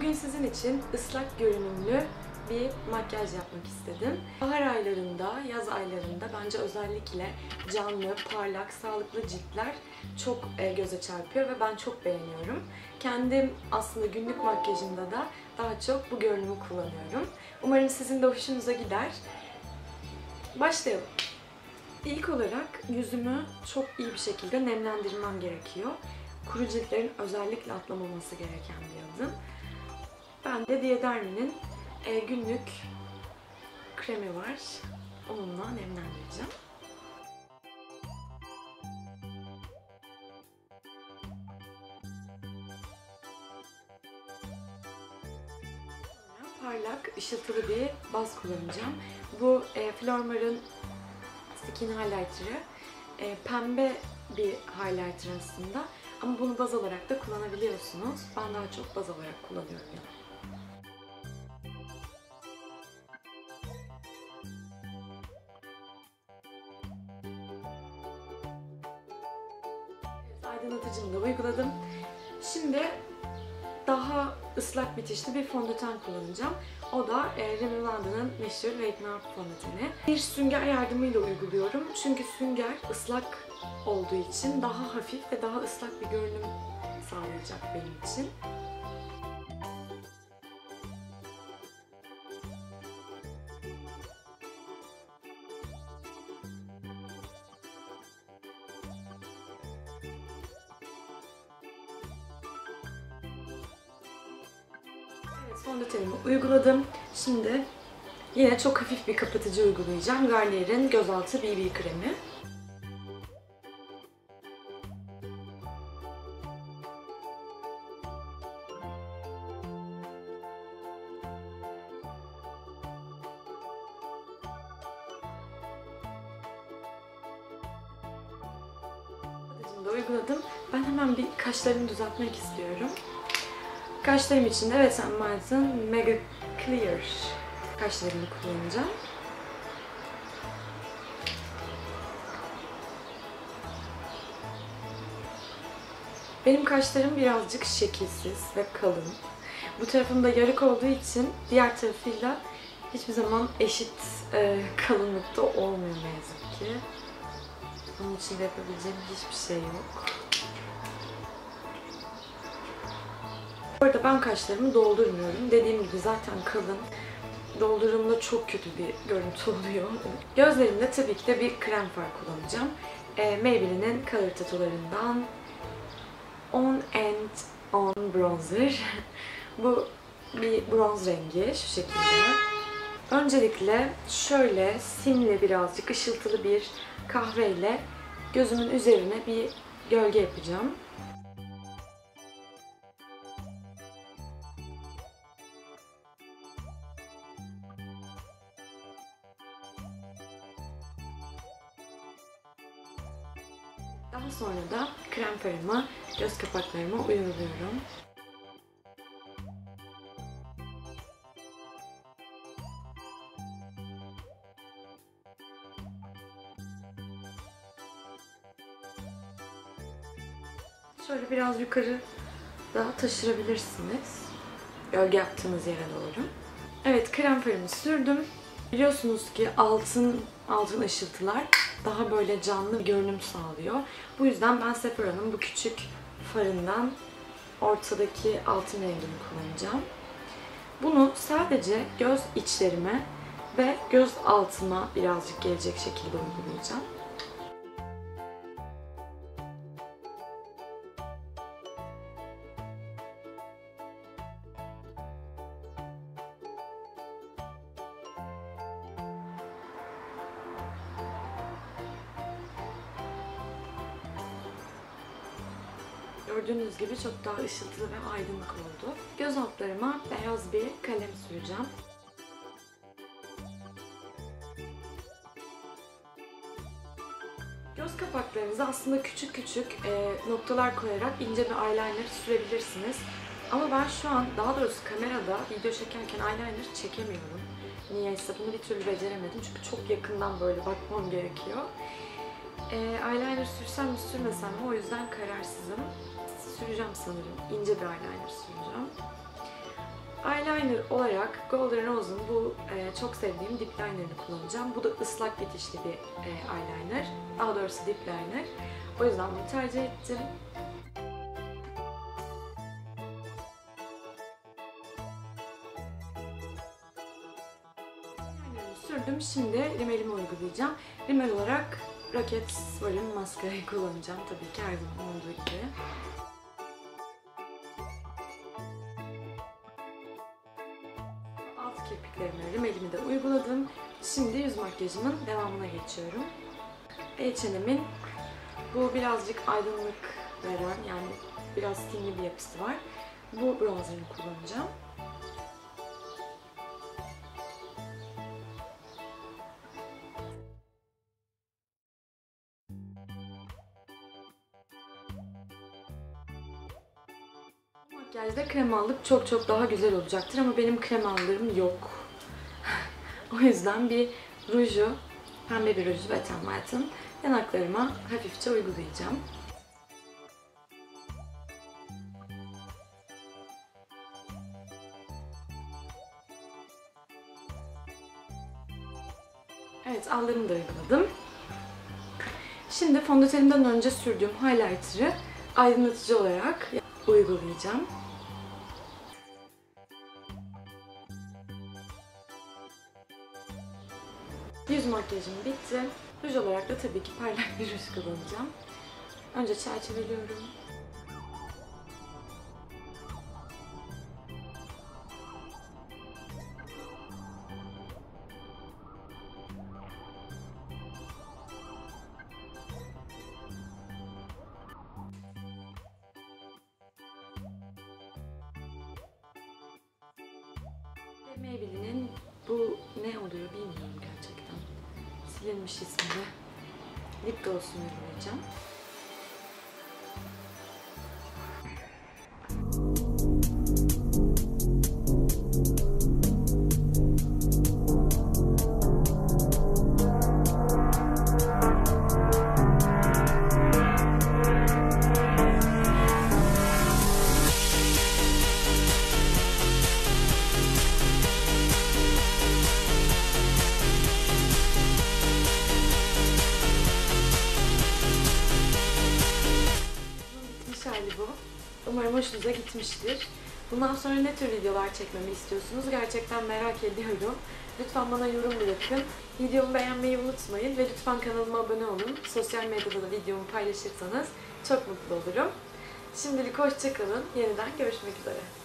Bugün sizin için ıslak görünümlü bir makyaj yapmak istedim. Bahar aylarında, yaz aylarında bence özellikle canlı, parlak, sağlıklı ciltler çok e, göze çarpıyor ve ben çok beğeniyorum. Kendim aslında günlük makyajımda da daha çok bu görünümü kullanıyorum. Umarım sizin de hoşunuza gider. Başlayalım. İlk olarak yüzümü çok iyi bir şekilde nemlendirmem gerekiyor. Kuru ciltlerin özellikle atlamaması gereken bir adım. Ben de Diadermi'nin e, günlük kremi var. Onunla nemlendireceğim. parlak, ışıltılı bir baz kullanacağım. Bu e, Flormar'ın Skin Highlighter'ı. E, pembe bir highlighter aslında. Ama bunu baz olarak da kullanabiliyorsunuz. Ben daha çok baz olarak kullanıyorum. Aydınlatıcımı da uyguladım. Şimdi daha ıslak bitişli bir fondöten kullanacağım. O da e, Rimmel London'ın meşhur Wake Me Up fondöteni. Bir sünger yardımıyla uyguluyorum. Çünkü sünger ıslak olduğu için daha hafif ve daha ıslak bir görünüm sağlayacak benim için. Fondötenimi uyguladım. Şimdi yine çok hafif bir kapatıcı uygulayacağım. Garnier'in gözaltı BB kremi. Da uyguladım. Ben hemen bir kaşlarımı düzeltmek istiyorum. Kaşlarım için de Wet n Wild'ın Mega Clear kaşlarını kullanacağım. Benim kaşlarım birazcık şekilsiz ve kalın. Bu tarafım da yarık olduğu için diğer tarafıyla hiçbir zaman eşit e, kalınlıkta olmuyor ne yazık ki. Onun için de yapabileceğim hiçbir şey yok. Arada ben kaşlarımı doldurmuyorum. Dediğim gibi zaten kalın. Doldurumda çok kötü bir görüntü oluyor. Gözlerimde tabii ki de bir krem far kullanacağım. E, Maybelline'in Color Tattoo'larından On and On Bronzer. Bu bir bronz rengi şu şekilde. Öncelikle şöyle simli birazcık ışıltılı bir kahveyle gözümün üzerine bir gölge yapacağım. Daha sonra da krem farımı göz kapaklarıma uyguluyorum. Şöyle biraz yukarı daha taşırabilirsiniz. Gölge yaptığınız yere doğru. Evet krem farımı sürdüm. Biliyorsunuz ki altın altın ışıltılar daha böyle canlı bir görünüm sağlıyor. Bu yüzden ben Sephora'nın bu küçük farından ortadaki altın rengini kullanacağım. Bunu sadece göz içlerime ve göz altıma birazcık gelecek şekilde uygulayacağım. Gördüğünüz gibi çok daha ışıltılı ve aydınlık oldu. Göz altlarıma beyaz bir kalem süreceğim. Göz kapaklarınıza aslında küçük küçük e, noktalar koyarak ince bir eyeliner sürebilirsiniz. Ama ben şu an daha doğrusu kamerada video çekerken eyeliner çekemiyorum. Niyeyse bunu bir türlü beceremedim çünkü çok yakından böyle bakmam gerekiyor. E, eyeliner sürsem mi sürmesem mi o yüzden kararsızım. Süreceğim sanırım. İnce bir eyeliner süreceğim. liner olarak Golden Rose'un bu e, çok sevdiğim dip liner'ını kullanacağım. Bu da ıslak bitişli bir e, eyeliner. Daha doğrusu dip liner. O yüzden bunu tercih ettim. Sürdüm. Şimdi rimelimi uygulayacağım. Rimel olarak Rocket Swirl'in maskarayı kullanacağım. Tabii ki her zaman olduğu gibi. Kirpiklerime rimelimi de uyguladım. Şimdi yüz makyajımın devamına geçiyorum. H&M'in bu birazcık aydınlık veren yani biraz simli bir yapısı var. Bu bronzerını kullanacağım. Makyajda kremallık çok çok daha güzel olacaktır ama benim kremallarım yok. o yüzden bir ruju, pembe bir ruju Wet n Wild'ın yanaklarıma hafifçe uygulayacağım. Evet, allarımı da uyguladım. Şimdi fondötenimden önce sürdüğüm highlighter'ı aydınlatıcı olarak uygulayacağım. Yüz makyajım bitti. Ruj olarak da tabii ki parlak bir ruj kullanacağım. Önce çerçeveliyorum. Ve Maybelline'in bu ne oluyor bilmiyorum gerçekten. Silinmiş ismini. Lip Gloss'unu uygulayacağım. Umarım hoşunuza gitmiştir. Bundan sonra ne tür videolar çekmemi istiyorsunuz? Gerçekten merak ediyorum. Lütfen bana yorum bırakın. Videomu beğenmeyi unutmayın ve lütfen kanalıma abone olun. Sosyal medyada da videomu paylaşırsanız çok mutlu olurum. Şimdilik hoşçakalın. Yeniden görüşmek üzere.